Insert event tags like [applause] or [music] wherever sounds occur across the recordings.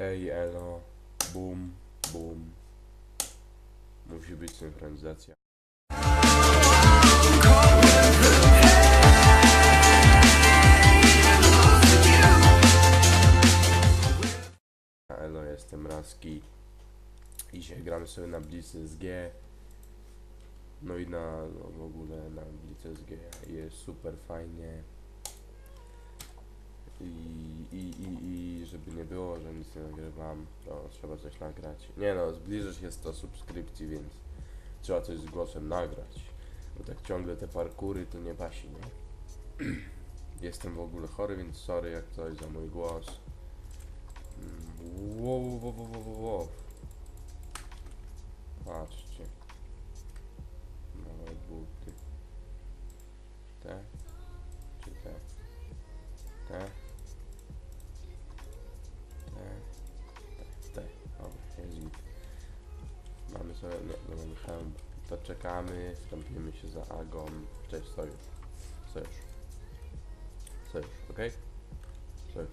Hej, elo, bum, bum. Musi być synchronizacja. Elo, jestem Raski. I dzisiaj gramy sobie na Blitz SG. No i na no w ogóle na Blitz SG jest super fajnie. I, i, i, I żeby nie było, że nic nie nagrywam, to trzeba coś nagrać. Nie no, zbliży się 100 subskrypcji, więc trzeba coś z głosem nagrać. Bo tak ciągle te parkury to nie pasi, nie? [clears throat] Jestem w ogóle chory, więc sorry jak coś za mój głos. Mm, Wow, wow, wow, wow, wow. Patrzcie. Małe buty. Te? Czy? Te? Te, czekamy, wstąpimy się za Agą. Cześć, sojusz. Sojusz. Sojusz, okej? Sojusz.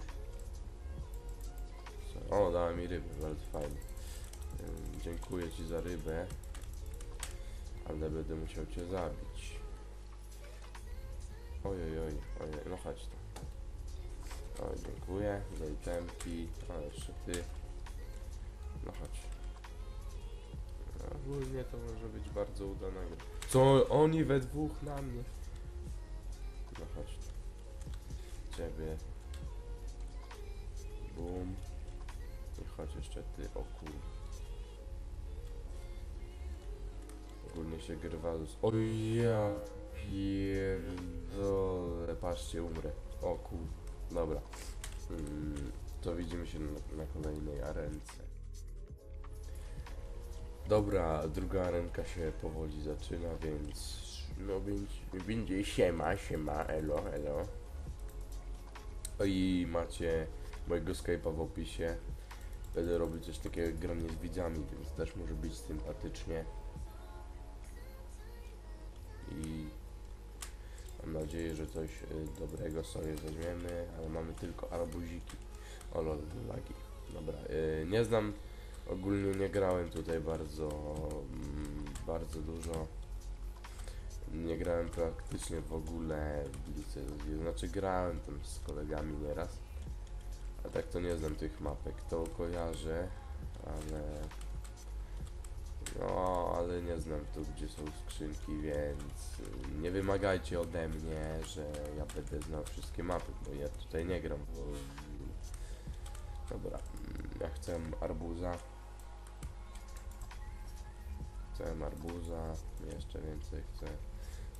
Sojusz. O, dała mi rybę, bardzo fajnie. Dziękuję Ci za rybę, ale będę musiał Cię zabić. Ojej, oj, ojej, no chodź tu. O, dziękuję za itemki. A, jeszcze ty. No chodź. Ogólnie to może być bardzo udana gra. Co? Oni we dwóch na mnie. No chodź. Ciebie. Bum. I chodź jeszcze ty. O kur... Ogólnie się z... Oj ja pierdolę. Patrzcie, umrę. O. Dobra. Mm, to widzimy się na, na kolejnej arence. Dobra, druga arenka się powoli zaczyna, więc... No więc... Będzie siema, siema, elo, elo. O i macie mojego Skype'a w opisie. Będę robił coś takiego jak granie z widzami, więc też może być sympatycznie. I mam nadzieję, że coś y, dobrego sobie weźmiemy, ale mamy tylko arbuziki. O lol, lagi. Dobra, y, nie znam, ogólnie nie grałem tutaj bardzo, mm, bardzo dużo. Nie grałem praktycznie w ogóle w Blitzy, znaczy grałem tam z kolegami nieraz. A tak to nie znam tych mapek, to kojarzę, ale... No, ale nie znam tu, gdzie są skrzynki, więc nie wymagajcie ode mnie, że ja będę znał wszystkie mapy, bo ja tutaj nie gram, bo... Dobra, mm, ja chcę arbuza. Chcę arbuza, jeszcze więcej chcę.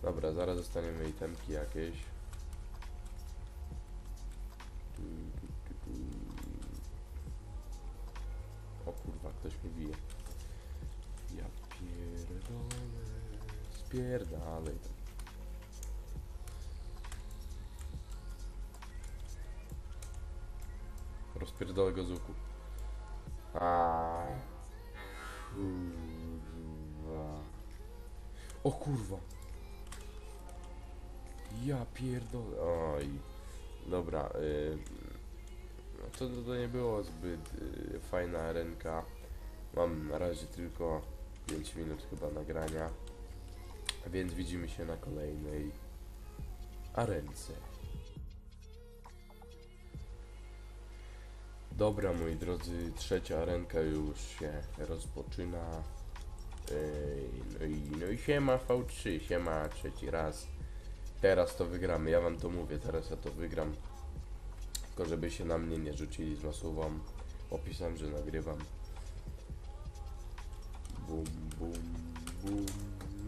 Dobra, zaraz dostaniemy itemki jakieś. O kurwa, ktoś mi bije. Ja pierdolę. Spierdalej. Rozpierdolę go z łuku. A. O kurwa. Ja pierdolę. Oj. Dobra. Y, no to, to nie było zbyt y, fajna arenka. Mam na razie tylko 5 minut chyba nagrania. Więc widzimy się na kolejnej arence. Dobra moi drodzy, trzecia arenka już się rozpoczyna. No i, no i siema V3, siema trzeci raz. Teraz to wygramy, ja wam to mówię, teraz ja to wygram. Tylko żeby się na mnie nie rzucili z masową. Opisałem, że nagrywam. Bum, bum, bum.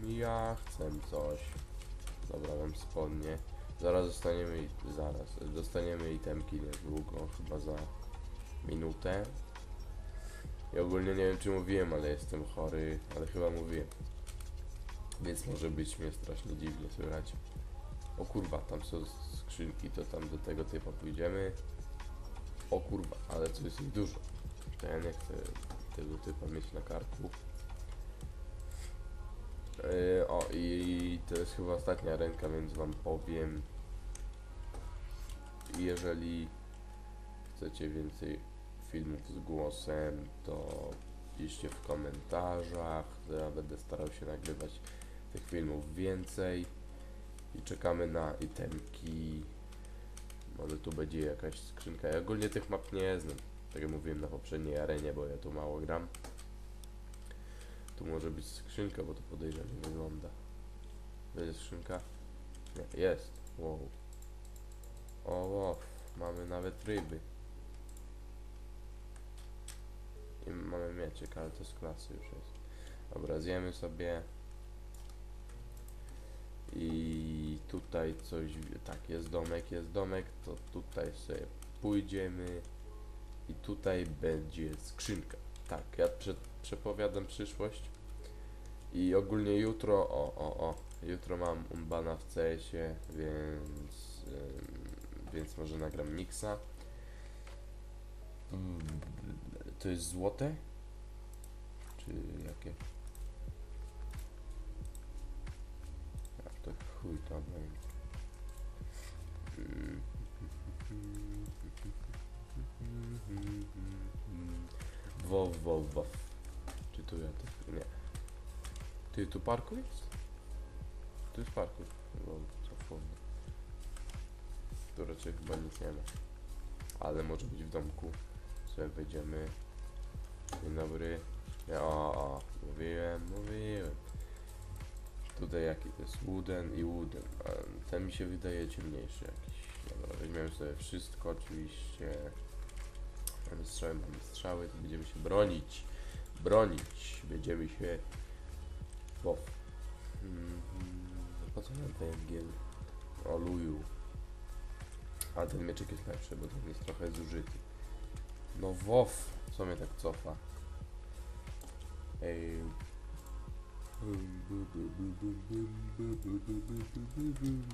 Ja chcę coś. Dobra, mam spodnie. Zaraz dostaniemy, zaraz, dostaniemy itemki niedługo, chyba za minutę. I ogólnie nie wiem czy mówiłem, ale jestem chory, ale chyba mówiłem. Więc może być mnie strasznie dziwnie słychać. O kurwa, tam są skrzynki, to tam do tego typa pójdziemy. O kurwa, ale co jest ich dużo. To ja nie chcę tego typa mieć na karku. Yy, o i to jest chyba ostatnia ręka, więc wam powiem. Jeżeli chcecie więcej filmów z głosem, to piszcie w komentarzach. Ja będę starał się nagrywać tych filmów więcej. I czekamy na itemki. Może tu będzie jakaś skrzynka. Ja ogólnie tych map nie znam. Tak jak mówiłem na poprzedniej arenie, bo ja tu mało gram. Tu może być skrzynka, bo to podejrzanie wygląda. Będzie skrzynka? Nie, jest. Wow. O, wow. Mamy nawet ryby. I mamy mieczyk, ale to z klasy już jest. Dobra, zjemy sobie. I tutaj coś, tak, jest domek, jest domek, to tutaj sobie pójdziemy i tutaj będzie skrzynka. Tak, ja prze, przepowiadam przyszłość i ogólnie jutro, o, o, o, jutro mam Unbana w CS-ie, więc, więc może nagram mixa. Mm, To jest złote? Czy jakie? A to chuj tam będzie. Wow, wow, wow. Czy tu ja to... Nie. Ty, tu parku jest? Tu jest parku. Wow, co fajnie. Tu raczej chyba nic nie ma. Ale może być w domku. Sobie wejdziemy. Dzień dobry. Ja, mówiłem, mówiłem. Tutaj jaki to jest wooden i wooden. Ten mi się wydaje ciemniejszy jakiś. Dobra, weźmiemy sobie wszystko oczywiście. Mamy strzały, mamy strzały, to będziemy się bronić. Bronić. Będziemy się... Wow. Mhm. Po co nam węgiel? O luju. A ten mieczek jest lepszy, bo ten jest trochę zużyty. No wow. Co mnie tak cofa?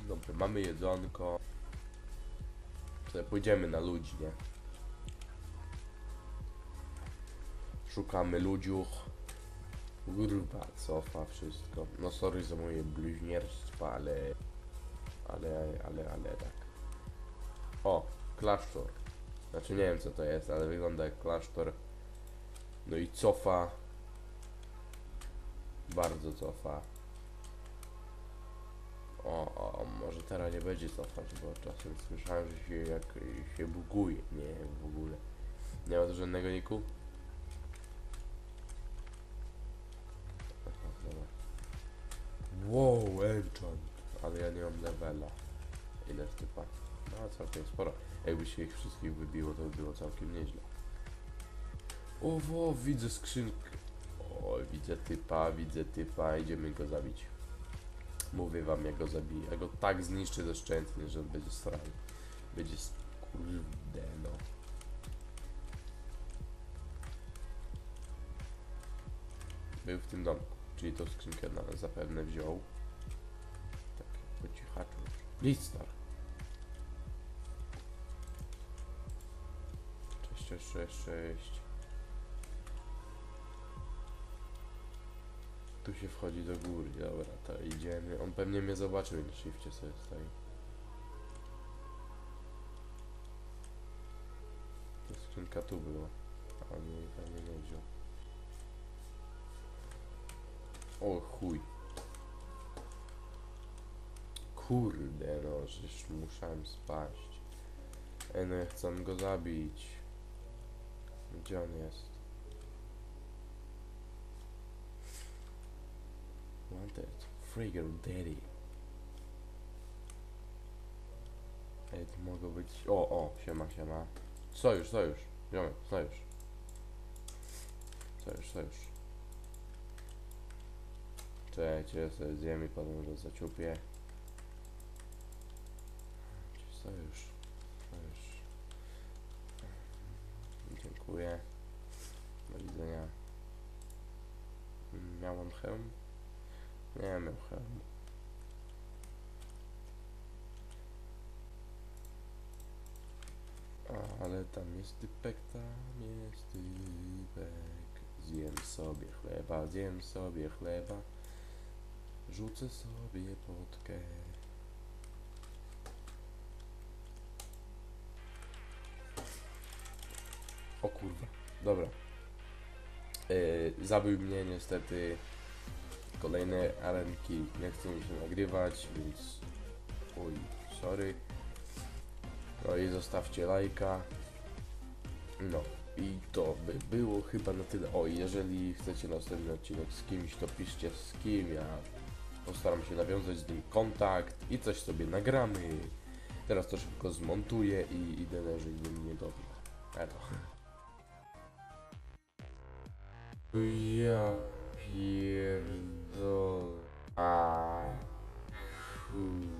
Dobra, mamy jedzonko. Sobie pójdziemy na ludzi, nie? Szukamy ludziuch. Kurwa, cofa wszystko. No sorry za moje bluźnierstwo, ale... Ale, ale, ale tak. O, klasztor. Znaczy nie wiem co to jest, ale wygląda jak klasztor. No i cofa. Bardzo cofa. O, o, może teraz nie będzie cofać, bo czasem słyszałem, że się jak się buguje. Nie, w ogóle. Nie ma tu żadnego niku? Aha, dobra. Wow, enchant. Ale ja nie mam levela. Ile typa? No całkiem sporo. Jakby się ich wszystkich wybiło, to by było całkiem nieźle. O, wo, widzę skrzynkę. O, widzę typa, widzę typa, idziemy go zabić. Mówię wam, jak go zabiję. Ja go tak zniszczę doszczętnie, że on będzie straszny. Będzie kurde, no. Był w tym domku, czyli tą skrzynkę na, zapewne wziął. Tak, po cichaczu. Listar. Cześć, cześć, cześć, Tu się wchodzi do góry, dobra, to idziemy. On pewnie mnie zobaczył, na shifcie sobie stoi. Ta skrzynka tu była, a on jej nie wziął. O chuj. Kurde no, żeż musiałem spaść. Ej no, ja chcę go zabić. Gdzie on jest? Wanted. Frigger Daddy. Ej, to mogło być... O, o, siema, siema. Sojusz, sojusz. Ziomek, sojusz. Sojusz, sojusz. Czekajcie, sobie zjem i potem że zaciupię. Sojusz. Sojusz. Dziękuję. Do widzenia. Miałem hełm? Nie miał hełmu. A, ale tam jest typek, tam jest typek. Zjem sobie chleba, zjem sobie chleba. Rzucę sobie potkę. O kurwa. Dobra. Yy, zabił mnie niestety. Kolejne arenki nie chcą mi się nagrywać, więc... Uj, sorry. No i zostawcie lajka. No i to by było chyba na tyle. O, jeżeli chcecie następny odcinek z kimś, to piszcie z kim. Ja postaram się nawiązać z nim kontakt i coś sobie nagramy. Teraz to szybko zmontuję i idę na żeby mnie dobił. Eto. Ja Oh. Uh, ah, hmm. ooh.